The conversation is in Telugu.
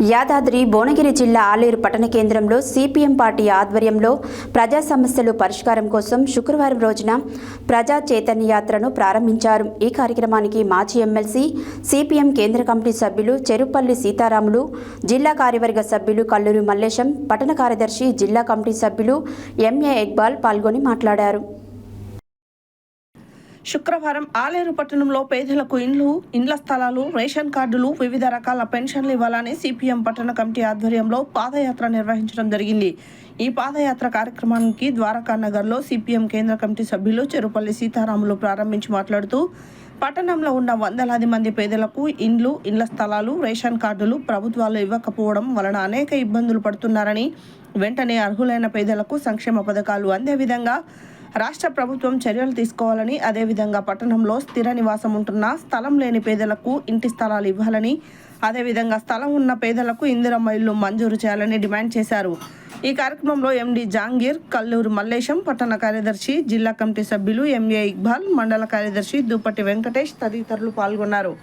యాదాద్రి భువనగిరి జిల్లా ఆలేరు పట్టణ కేంద్రంలో సిపిఎం పార్టీ ఆధ్వర్యంలో ప్రజా సమస్యలు పరిష్కారం కోసం శుక్రవారం రోజున ప్రజా చైతన్య యాత్రను ప్రారంభించారు. ఈ కార్యక్రమానికి మాజీ ఎమ్మెల్సీ సిపిఎం కేంద్ర కమిటీ సభ్యులు చెరుపల్లి సీతారాములు జిల్లా కార్యవర్గ సభ్యులు కల్లూరు మల్లేశం పట్టణ కార్యదర్శి జిల్లా కమిటీ సభ్యులు ఎంఏ ఇక్బాల్ పాల్గొని మాట్లాడారు. శుక్రవారం ఆలేరు పట్టణంలో పేదలకు ఇండ్లు ఇండ్ల స్థలాలు రేషన్ కార్డులు వివిధ రకాల పెన్షన్లు ఇవ్వాలని సిపిఎం పట్టణ కమిటీ ఆధ్వర్యంలో పాదయాత్ర నిర్వహించడం జరిగింది. ఈ పాదయాత్ర కార్యక్రమానికి ద్వారకా నగర్లో సిపిఎం కేంద్ర కమిటీ సభ్యులు చెరుపల్లి సీతారాములు ప్రారంభించి మాట్లాడుతూ పట్టణంలో ఉన్న వందలాది మంది పేదలకు ఇండ్లు ఇండ్ల స్థలాలు రేషన్ కార్డులు ప్రభుత్వాలు ఇవ్వకపోవడం వలన అనేక ఇబ్బందులు పడుతున్నారని వెంటనే అర్హులైన పేదలకు సంక్షేమ పథకాలు అందే విధంగా రాష్ట్ర ప్రభుత్వం చర్యలు తీసుకోవాలని అదేవిధంగా పట్టణంలో స్థిర నివాసం ఉంటున్న స్థలం లేని పేదలకు ఇంటి స్థలాలు ఇవ్వాలని అదేవిధంగా స్థలం ఉన్న పేదలకు ఇందిరమ్మ ఇల్లు మంజూరు చేయాలని డిమాండ్ చేశారు. ఈ కార్యక్రమంలో ఎండి జాంగీర్ కల్లూరు మల్లేశం పట్టణ కార్యదర్శి జిల్లా కమిటీ సభ్యులు ఎంఏ ఇక్బాల్ మండల కార్యదర్శి దుప్పటి వెంకటేష్ తదితరులు పాల్గొన్నారు.